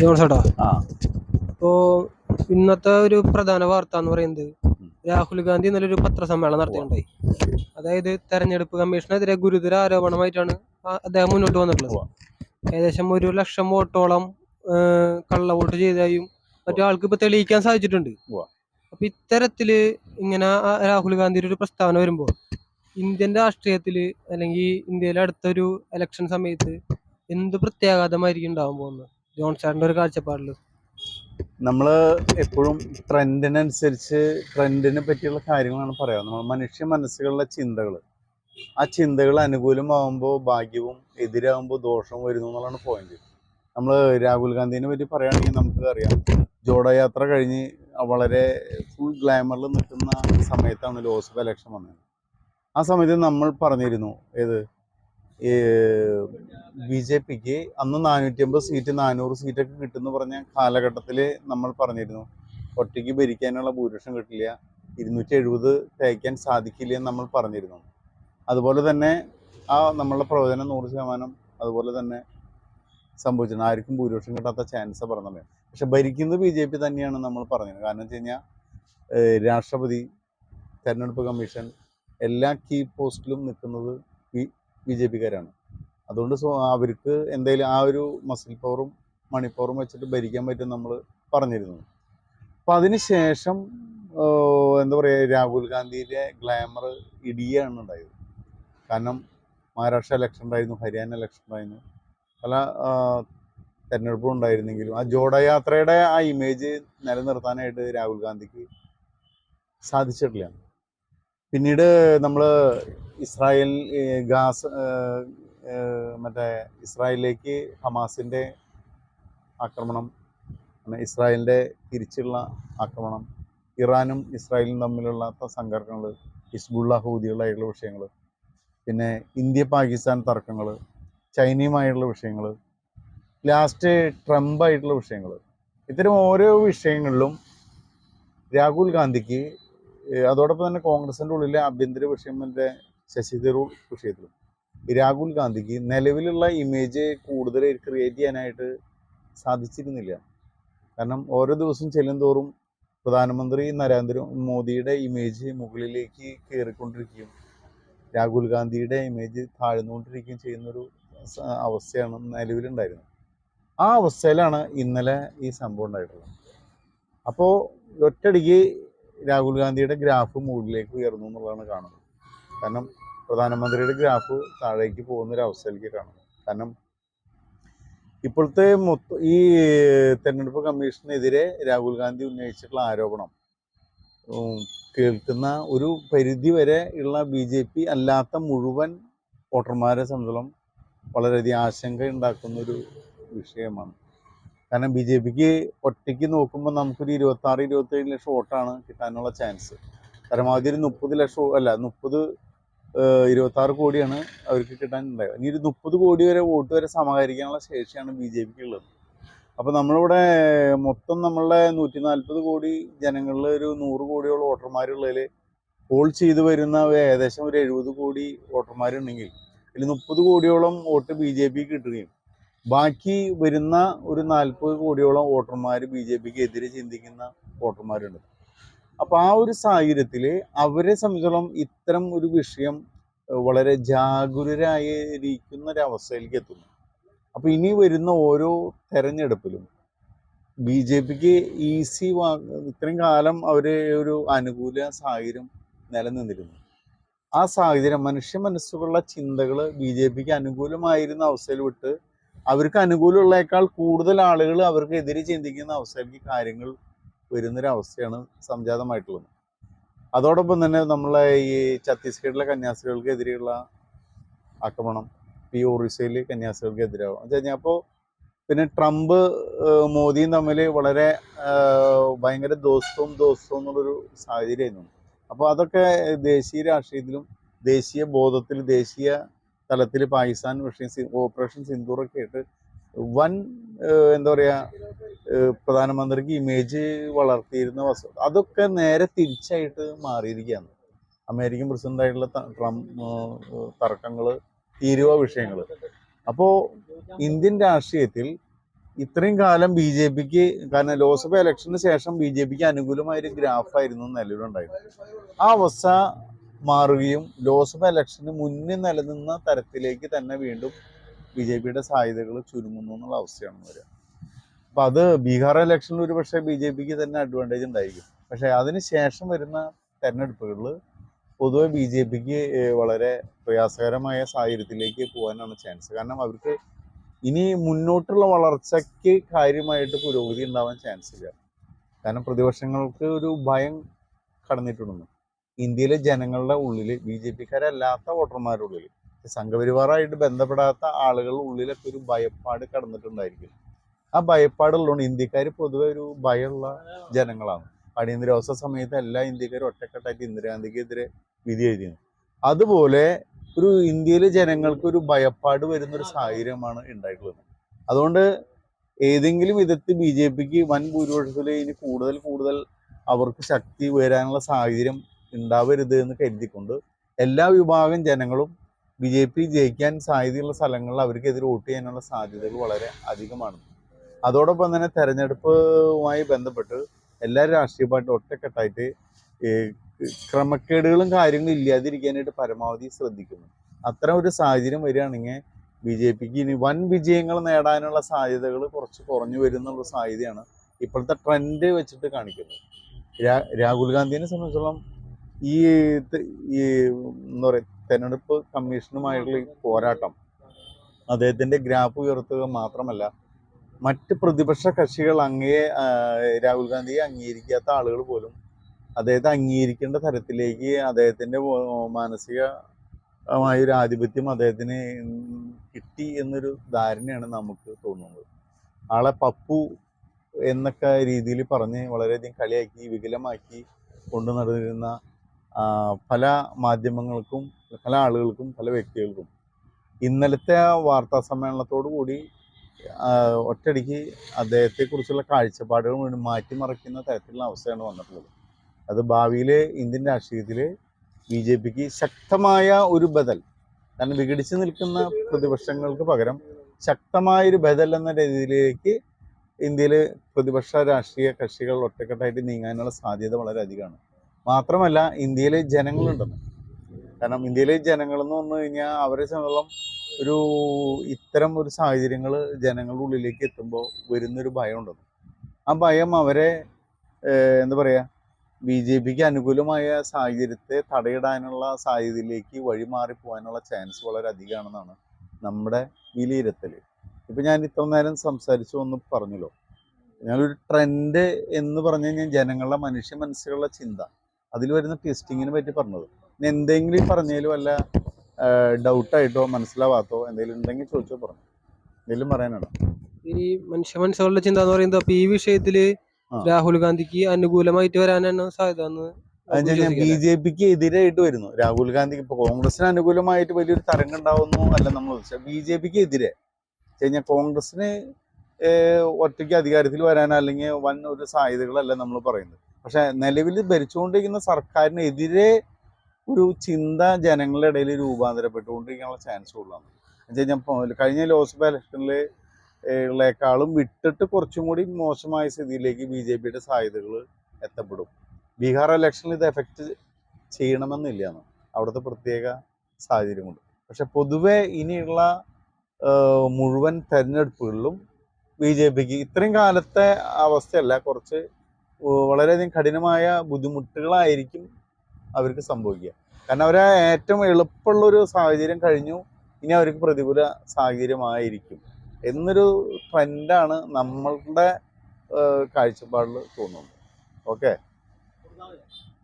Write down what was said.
ജോൺസേട്ടാ? ആ. ഇപ്പോ ഇന്നത്തെ ഒരു പ്രധാന വാർത്ത എന്ന് പറയുന്നത് രാഹുൽ ഗാന്ധി ഇന്നലെ ഒരു പത്രസമ്മേളനം നടത്തിയിട്ടുണ്ടായി. അതായത് തെരഞ്ഞെടുപ്പ് കമ്മീഷനെതിരെ ഗുരുതര ആരോപണമായിട്ടാണ് അദ്ദേഹം മുന്നോട്ട് വന്നിട്ടുള്ളത്. ഏകദേശം ഒരു ലക്ഷം വോട്ടോളം കള്ള വോട്ട് ചെയ്തായും മറ്റു ആൾക്ക് ഇപ്പൊ തെളിയിക്കാൻ സാധിച്ചിട്ടുണ്ട്. അപ്പൊ ഇത്തരത്തിൽ ഇങ്ങനെ രാഹുൽ ഗാന്ധിയുടെ ഒരു പ്രസ്താവന വരുമ്പോൾ ഇന്ത്യൻ രാഷ്ട്രീയത്തിൽ അല്ലെങ്കിൽ ഇന്ത്യയിലെ അടുത്തൊരു ഇലക്ഷൻ സമയത്ത് എന്ത് പ്രത്യാഘാതമായിരിക്കും ഉണ്ടാവാൻ പോകുന്നത്? ജോൺ സാറിന്റെ ഒരു കാഴ്ചപ്പാടിൽ നമ്മൾ എപ്പോഴും ട്രെൻഡിനനുസരിച്ച് ട്രെൻഡിനെ പറ്റിയുള്ള കാര്യങ്ങളാണ് പറയാം നമ്മൾ മനുഷ്യ മനസ്സുകളിലെ ചിന്തകൾ ആ ചിന്തകൾ അനുകൂലമാകുമ്പോൾ ഭാഗ്യവും എതിരാകുമ്പോൾ ദോഷവും വരുന്നു എന്നുള്ളതാണ് പോയിന്റ് നമ്മൾ രാഹുൽ ഗാന്ധിനെ പറ്റി പറയുകയാണെങ്കിൽ നമുക്ക് അറിയാം. ജോഡോ യാത്ര കഴിഞ്ഞ് വളരെ ഫുൾ ഗ്ലാമറിൽ നിൽക്കുന്ന സമയത്താണ് ലോക്സഭ ഇലക്ഷൻ വന്നത്. ആ സമയത്ത് നമ്മൾ പറഞ്ഞിരുന്നു ഏത്? ഈ ബി ജെ പിക്ക് അന്ന് നാനൂറ്റി അമ്പത് സീറ്റ് നാനൂറ് സീറ്റൊക്കെ കിട്ടുമെന്ന് പറഞ്ഞ കാലഘട്ടത്തിൽ നമ്മൾ പറഞ്ഞിരുന്നു. ഒറ്റയ്ക്ക് ഭരിക്കാനുള്ള ഭൂരിപക്ഷം കിട്ടില്ല. ഇരുന്നൂറ്റി എഴുപത് തേക്കാൻ സാധിക്കില്ല എന്ന് നമ്മൾ പറഞ്ഞിരുന്നു. അതുപോലെ തന്നെ ആ നമ്മളുടെ പ്രവചനം നൂറ് ശതമാനം അതുപോലെ തന്നെ സംഭവിച്ചിരുന്നു. ആർക്കും ഭൂരിപക്ഷം കിട്ടാത്ത ചാൻസ് പറഞ്ഞത്. പക്ഷെ ഭരിക്കുന്നത് ബി ജെ പി തന്നെയാണ് നമ്മൾ പറഞ്ഞത്. കാരണം വെച്ച് കഴിഞ്ഞാൽ രാഷ്ട്രപതി തെരഞ്ഞെടുപ്പ് കമ്മീഷൻ എല്ലാ കീ പോസ്റ്റിലും നിൽക്കുന്നത് ബി ജെ പിക്കാരാണ്. അതുകൊണ്ട് സോ അവർക്ക് എന്തായാലും ആ ഒരു മസിൽ പവറും മണി പവറും വെച്ചിട്ട് ഭരിക്കാൻ പറ്റും നമ്മൾ പറഞ്ഞിരുന്നു അപ്പം അതിന് ശേഷം എന്താ പറയുക രാഹുൽ ഗാന്ധിയിലെ ഗ്ലാമർ ഇടിയാണ് ഉണ്ടായത്. കാരണം മഹാരാഷ്ട്ര ഇലക്ഷൻ ഉണ്ടായിരുന്നു ഹരിയാന ഇലക്ഷൻ ഉണ്ടായിരുന്നു. പല തെരഞ്ഞെടുപ്പും ഉണ്ടായിരുന്നെങ്കിലും ആ ജോഡയാത്രയുടെ ആ ഇമേജ് നിലനിർത്താനായിട്ട് രാഹുൽ ഗാന്ധിക്ക് സാധിച്ചിട്ടില്ല. പിന്നീട് നമ്മൾ ഇസ്രായേൽ ഗാസ് മറ്റേ ഇസ്രായേലിലേക്ക് ഹമാസിന്റെ ആക്രമണം ഇസ്രായേലിന്റെ തിരിച്ചുള്ള ആക്രമണം ഇറാനും ഇസ്രായേലും തമ്മിലുള്ള സംഘർഷങ്ങൾ ഹിസ്ബുള്ള വിഷയങ്ങൾ പിന്നെ ഇന്ത്യ പാകിസ്ഥാൻ തർക്കങ്ങൾ ചൈനയുമായിട്ടുള്ള വിഷയങ്ങൾ ലാസ്റ്റ് ട്രംപ് ആയിട്ടുള്ള വിഷയങ്ങൾ ഇത്തരം ഓരോ വിഷയങ്ങളിലും രാഹുൽ ഗാന്ധിക്ക് അതോടൊപ്പം തന്നെ കോൺഗ്രസിന്റെ ഉള്ളിലെ ആഭ്യന്തര വിഷയമെന്റെ ശശി തരൂർ വിഷയത്തിലും രാഹുൽ ഗാന്ധിക്ക് നിലവിലുള്ള ഇമേജ് കൂടുതൽ ക്രിയേറ്റ് ചെയ്യാനായിട്ട് സാധിച്ചിരുന്നില്ല. കാരണം ഓരോ ദിവസം ചെല്ലുംതോറും പ്രധാനമന്ത്രി നരേന്ദ്ര മോദിയുടെ ഇമേജ് മുകളിലേക്ക് കയറിക്കൊണ്ടിരിക്കുകയും രാഹുൽ ഗാന്ധിയുടെ ഇമേജ് താഴ്ന്നുകൊണ്ടിരിക്കുകയും ചെയ്യുന്നൊരു അവസ്ഥയാണ് നിലവിലുണ്ടായിരുന്നത്. ആ അവസ്ഥയിലാണ് ഇന്നലെ ഈ സംഭവം ഉണ്ടായിട്ടുള്ളത്. അപ്പോൾ ഒറ്റയടിക്ക് രാഹുൽ ഗാന്ധിയുടെ ഗ്രാഫ് മുകളിലേക്ക് ഉയർന്നു എന്നുള്ളതാണ് കാണുന്നത്. കാരണം പ്രധാനമന്ത്രിയുടെ ഗ്രാഫ് താഴേക്ക് പോകുന്ന ഒരു അവസ്ഥയിലേക്ക് കാണുന്നത് കാരണം ഇപ്പോഴത്തെ മൊത്തം ഈ തെരഞ്ഞെടുപ്പ് കമ്മീഷനെതിരെ രാഹുൽ ഗാന്ധി ഉന്നയിച്ചിട്ടുള്ള ആരോപണം കേൾക്കുന്ന ഒരു പരിധി വരെ ഉള്ള ബി ജെ പി അല്ലാത്ത മുഴുവൻ വോട്ടർമാരെ സംബന്ധിച്ചോളം വളരെയധികം ആശങ്ക ഉണ്ടാക്കുന്ന ഒരു വിഷയമാണ്. കാരണം ബി ജെ പിക്ക് ഒറ്റയ്ക്ക് നോക്കുമ്പോൾ നമുക്കൊരു ഇരുപത്താറ് ഇരുപത്തേഴ് ലക്ഷം വോട്ടാണ് കിട്ടാനുള്ള ചാൻസ് പരമാവധി ഒരു മുപ്പത് ലക്ഷം അല്ല മുപ്പത് ഇരുപത്താറ് കോടിയാണ് അവർക്ക് കിട്ടാൻ ഉണ്ടായത് ഇനി ഒരു മുപ്പത് കോടി വരെ വോട്ട് വരെ സമാഹരിക്കാനുള്ള ശേഷിയാണ് ബി ജെ പിക്ക് ഉള്ളത്. അപ്പോൾ നമ്മളിവിടെ മൊത്തം നമ്മളുടെ നൂറ്റി നാൽപ്പത് കോടി ജനങ്ങളിൽ ഒരു നൂറ് കോടിയോളം വോട്ടർമാരുള്ളതിൽ പോൾ ചെയ്ത് വരുന്ന ഏകദേശം ഒരു എഴുപത് കോടി വോട്ടർമാരുണ്ടെങ്കിൽ അതിൽ മുപ്പത് കോടിയോളം വോട്ട് ബി ജെ പിക്ക് കിട്ടുകയും ബാക്കി വരുന്ന ഒരു നാൽപ്പത് കോടിയോളം വോട്ടർമാർ ബി ജെ പിക്ക് എതിരെ ചിന്തിക്കുന്ന വോട്ടർമാരുണ്ട്. അപ്പോൾ ആ ഒരു സാഹചര്യത്തിൽ അവരെ സംബന്ധിച്ചോളം ഇത്തരം ഒരു വിഷയം വളരെ ജാഗ്രതരായിരിക്കുന്ന ഒരു അവസ്ഥയിലേക്ക് എത്തുന്നു അപ്പോൾ ഇനി വരുന്ന ഓരോ തെരഞ്ഞെടുപ്പിലും ബി ജെ പിക്ക് ഈസി വാ ഇത്രയും കാലം അവർ ഒരു അനുകൂല സാഹചര്യം നിലനിന്നിരുന്നു. ആ സാഹചര്യം മനുഷ്യ മനസ്സുകളുള്ള ചിന്തകൾ ബി ജെ പിക്ക് അനുകൂലമായിരുന്ന അവസ്ഥയിൽ വിട്ട് അവർക്ക് അനുകൂലമുള്ളേക്കാൾ കൂടുതൽ ആളുകൾ അവർക്ക് എതിരെ ചിന്തിക്കുന്ന അവസ്ഥയിലേക്ക് കാര്യങ്ങൾ വരുന്നൊരവസ്ഥയാണ് സംജാതമായിട്ടുള്ളത്. അതോടൊപ്പം തന്നെ നമ്മളെ ഈ ഛത്തീസ്ഗഡിലെ കന്യാസ്ത്രീകൾക്കെതിരെയുള്ള ആക്രമണം ഈ ഒറീസയിൽ കന്യാസ്ത്രീകൾക്ക് എതിരാവും എന്ന് കഴിഞ്ഞാൽ അപ്പോൾ പിന്നെ ട്രംപ് മോദിയും തമ്മിൽ വളരെ ഭയങ്കര ദോസ്തവും ദോസ്തവും എന്നുള്ളൊരു സാഹചര്യമായിരുന്നു. അപ്പോൾ അതൊക്കെ ദേശീയ രാഷ്ട്രീയത്തിലും ദേശീയ ബോധത്തിൽ ദേശീയ തലത്തിൽ പാകിസ്ഥാൻ വിഷയം ഓപ്പറേഷൻ സിന്ദൂറൊക്കെ ആയിട്ട് വൻ എന്താ പറയുക പ്രധാനമന്ത്രിക്ക് ഇമേജ് വളർത്തിയിരുന്ന വസ്തു അതൊക്കെ നേരെ തിരിച്ചായിട്ട് മാറിയിരിക്കുകയാണ്. അമേരിക്കൻ പ്രസിഡന്റായിട്ടുള്ള ട്രംപ് തർക്കങ്ങൾ തീരുവ വിഷയങ്ങൾ അപ്പോൾ ഇന്ത്യൻ രാഷ്ട്രീയത്തിൽ ഇത്രയും കാലം ബി ജെ പിക്ക് കാരണം ലോക്സഭ ഇലക്ഷന് ശേഷം ബി ജെ പിക്ക് അനുകൂലമായൊരു ഗ്രാഫായിരുന്നു നിലവിലുണ്ടായിരുന്നത് ആ അവസ്ഥ മാറുകയും ലോക്സഭ ഇലക്ഷന് മുന്നിൽ നിലനിന്ന തരത്തിലേക്ക് തന്നെ വീണ്ടും ബി ജെ പിയുടെ സാധ്യതകൾ ചുരുങ്ങുന്നു എന്നുള്ള അവസ്ഥയാണ് വരിക. അപ്പൊ അത് ബീഹാർ ഇലക്ഷനിൽ ഒരു പക്ഷേ ബി ജെ പിക്ക് തന്നെ അഡ്വാന്റേജ് ഉണ്ടായിരിക്കും. പക്ഷേ അതിന് ശേഷം വരുന്ന തെരഞ്ഞെടുപ്പുകളിൽ പൊതുവെ ബി ജെ പിക്ക് വളരെ പ്രയാസകരമായ സാഹചര്യത്തിലേക്ക് പോകാനാണ് ചാൻസ് കാരണം അവർക്ക് ഇനി മുന്നോട്ടുള്ള വളർച്ചയ്ക്ക് കാര്യമായിട്ട് പുരോഗതി ഉണ്ടാവാൻ ചാൻസ് ഇല്ല. കാരണം പ്രതിപക്ഷങ്ങൾക്ക് ഒരു ഭയം കടന്നിട്ടുണ്ടെന്ന്. ഇന്ത്യയിലെ ജനങ്ങളുടെ ഉള്ളിൽ ബി ജെ പിക്കാരല്ലാത്ത വോട്ടർമാരുടെ ഉള്ളിൽ സംഘപരിവാറായിട്ട് ബന്ധപ്പെടാത്ത ആളുകളുടെ ഉള്ളിലൊക്കെ ഒരു ഭയപ്പാട് കടന്നിട്ടുണ്ടായിരിക്കും. ആ ഭയപ്പാടുള്ളതുകൊണ്ട് ഇന്ത്യക്കാർ പൊതുവെ ഒരു ഭയമുള്ള ജനങ്ങളാണ്. അടിയന്തരാവസ്ഥ സമയത്ത് എല്ലാ ഇന്ത്യക്കാരും ഒറ്റക്കെട്ടായിട്ട് ഇന്ദിരാഗാന്ധിക്കെതിരെ വിധി എഴുതിയത് അതുപോലെ ഒരു ഇന്ത്യയിലെ ജനങ്ങൾക്ക് ഒരു ഭയപ്പാട് വരുന്ന ഒരു സാഹചര്യമാണ് ഉണ്ടായിട്ടുള്ളത്. അതുകൊണ്ട് ഏതെങ്കിലും വിധത്തിൽ ബി ജെ പിക്ക് വൻ ഭൂരിപക്ഷത്തിൽ ഇനി കൂടുതൽ കൂടുതൽ അവർക്ക് ശക്തി വരാനുള്ള സാഹചര്യം ഉണ്ടാവരുത് എന്ന് കരുതിക്കൊണ്ട് എല്ലാ വിഭാഗം ജനങ്ങളും ബി ജെ പി ജയിക്കാൻ സാധ്യതയുള്ള സ്ഥലങ്ങളിൽ അവർക്കെതിരെ വോട്ട് ചെയ്യാനുള്ള സാധ്യതകൾ വളരെ അധികമാണ്. അതോടൊപ്പം തന്നെ തെരഞ്ഞെടുപ്പുമായി ബന്ധപ്പെട്ട് എല്ലാ രാഷ്ട്രീയ പാർട്ടി ഒറ്റക്കെട്ടായിട്ട് ക്രമക്കേടുകളും കാര്യങ്ങളും ഇല്ലാതിരിക്കാനായിട്ട് പരമാവധി ശ്രദ്ധിക്കുന്നു. അത്തരം ഒരു സാഹചര്യം വരികയാണെങ്കിൽ ബി ജെ പിക്ക് ഇനി വൻ വിജയങ്ങൾ നേടാനുള്ള സാധ്യതകൾ കുറച്ച് കുറഞ്ഞു വരുന്നുള്ള സാധ്യതയാണ് ഇപ്പോഴത്തെ ട്രെൻഡ് വെച്ചിട്ട് കാണിക്കുന്നത്. രാഹുൽ ഗാന്ധിയെ സംബന്ധിച്ചിടത്തോളം ഈ ഈ എന്താ പറയുക തെരഞ്ഞെടുപ്പ് കമ്മീഷനുമായിട്ടുള്ള പോരാട്ടം അദ്ദേഹത്തിന്റെ ഗ്രാഫ് ഉയർത്തുക മാത്രമല്ല മറ്റ് പ്രതിപക്ഷ കക്ഷികൾ അങ്ങേ രാഹുൽ ഗാന്ധിയെ അംഗീകരിക്കാത്ത ആളുകൾ പോലും അദ്ദേഹത്തെ അംഗീകരിക്കേണ്ട തരത്തിലേക്ക് അദ്ദേഹത്തിന്റെ വോ- മാനസികമായ ഒരു ആധിപത്യം അദ്ദേഹത്തിന് കിട്ടി എന്നൊരു ധാരണയാണ് നമുക്ക് തോന്നുന്നത്. ആളെ പപ്പു എന്നൊക്കെ രീതിയിൽ പറഞ്ഞ് വളരെയധികം കളിയാക്കി വികലമാക്കി കൊണ്ടു നടന്നിരുന്ന പല മാധ്യമങ്ങൾക്കും പല ആളുകൾക്കും പല വ്യക്തികൾക്കും. ഇന്നലത്തെ ആ വാർത്താ സമ്മേളനത്തോടു കൂടി ഒറ്റടിക്ക് അദ്ദേഹത്തെക്കുറിച്ചുള്ള കാഴ്ചപ്പാടുകൾ വീണ്ടും മാറ്റിമറിക്കുന്ന തരത്തിലുള്ള അവസ്ഥയാണ് വന്നിട്ടുള്ളത്. അത് ഭാവിയിലെ ഇന്ത്യൻ രാഷ്ട്രീയത്തിൽ ബി ജെ പിക്ക് ശക്തമായ ഒരു ബദൽ കാരണം വിഘടിച്ചു നിൽക്കുന്ന പ്രതിപക്ഷങ്ങൾക്ക് പകരം ശക്തമായ ഒരു ബദൽ എന്ന രീതിയിലേക്ക് ഇന്ത്യയിൽ പ്രതിപക്ഷ രാഷ്ട്രീയ കക്ഷികൾ ഒറ്റക്കെട്ടായിട്ട് നീങ്ങാനുള്ള സാധ്യത വളരെ അധികമാണ്. മാത്രമല്ല ഇന്ത്യയിലെ ജനങ്ങളുണ്ടെന്ന് കാരണം ഇന്ത്യയിലെ ജനങ്ങൾ എന്ന് പറഞ്ഞു കഴിഞ്ഞാൽ അവരെ സംബന്ധിച്ചോളം ഒരു ഇത്തരം ഒരു സാഹചര്യങ്ങൾ ജനങ്ങളുടെ ഉള്ളിലേക്ക് എത്തുമ്പോൾ വരുന്നൊരു ഭയമുണ്ടെന്ന്. ആ ഭയം അവരെ എന്താ പറയുക ബി ജെ പിക്ക് അനുകൂലമായ സാഹചര്യത്തെ തടയിടാനുള്ള സാഹചര്യത്തിലേക്ക് വഴിമാറി പോകാനുള്ള ചാൻസ് വളരെ അധികമാണെന്നാണ് നമ്മുടെ വിലയിരുത്തൽ. ഇപ്പം ഞാൻ ഇത്ര നേരം സംസാരിച്ചു എന്ന് പറഞ്ഞല്ലോ. ഞാനൊരു ട്രെൻഡ് എന്ന് പറഞ്ഞു കഴിഞ്ഞാൽ ജനങ്ങളുടെ മനുഷ്യ മനസ്സിലുള്ള ചിന്ത. അതിൽ വരുന്ന ടെസ്റ്റിങ്ങിനെ പറ്റി പറഞ്ഞത്. ഇനി എന്തെങ്കിലും ഈ പറഞ്ഞതിൽ വല്ല ഡൗട്ടായിട്ടോ മനസ്സിലാവാത്തോ എന്തെങ്കിലും ഉണ്ടെങ്കിൽ ചോദിച്ചോ പറഞ്ഞു. എന്തെങ്കിലും പറയാനാണോ? ഇനി മനുഷ്യ മനസ്സുകളുടെ ചിന്ത എന്ന് പറയുന്നത് അപ്പൊ ഈ വിഷയത്തിൽ രാഹുൽ ഗാന്ധിക്ക് അനുകൂലമായിട്ട് വരാനാണ് സാധ്യത ബി ജെ പിക്ക് എതിരായിട്ട് വരുന്നു. രാഹുൽ ഗാന്ധി ഇപ്പൊ കോൺഗ്രസിന് അനുകൂലമായിട്ട് വലിയൊരു തരംഗം ഉണ്ടാവുന്നു അല്ല നമ്മൾ ബി ജെ പിക്ക് എതിരെ. കഴിഞ്ഞാൽ കോൺഗ്രസിന് ഒറ്റയ്ക്ക് അധികാരത്തിൽ വരാൻ അല്ലെങ്കിൽ വൻ ഒരു സാധ്യതകളല്ല നമ്മൾ പറയുന്നത്. പക്ഷെ നിലവിൽ ഭരിച്ചുകൊണ്ടിരിക്കുന്ന സർക്കാരിനെതിരെ ഒരു ചിന്ത ജനങ്ങളുടെ ഇടയിൽ രൂപാന്തരപ്പെട്ടുകൊണ്ടിരിക്കാനുള്ള ചാൻസ് കൂടുതലാണ്. എന്ന് വെച്ച് കഴിഞ്ഞാൽ കഴിഞ്ഞ ലോക്സഭ ഇലക്ഷനിൽ ഉള്ളേക്കാളും വിട്ടിട്ട് കുറച്ചും കൂടി മോശമായ സ്ഥിതിയിലേക്ക് ബി ജെ പിയുടെ സാധ്യതകൾ എത്തപ്പെടും. ബീഹാർ ഇലക്ഷനിൽ ഇത് എഫക്റ്റ് ചെയ്യണമെന്നില്ല അവിടുത്തെ പ്രത്യേക സാഹചര്യമുണ്ട്. പക്ഷെ പൊതുവെ ഇനിയുള്ള മുഴുവൻ തെരഞ്ഞെടുപ്പുകളിലും ബി ജെ പിക്ക് ഇത്രയും കാലത്തെ അവസ്ഥയല്ല കുറച്ച് വളരെയധികം കഠിനമായ ബുദ്ധിമുട്ടുകളായിരിക്കും അവർക്ക് സംഭവിക്കുക. കാരണം അവരെ ഏറ്റവും എളുപ്പമുള്ളൊരു സാഹചര്യം കഴിഞ്ഞു ഇനി അവർക്ക് പ്രതികൂല സാഹചര്യമായിരിക്കും. എന്നൊരു ട്രെൻഡാണ് നമ്മളുടെ കാഴ്ചപ്പാടിൽ തോന്നുന്നത്. ഓക്കെ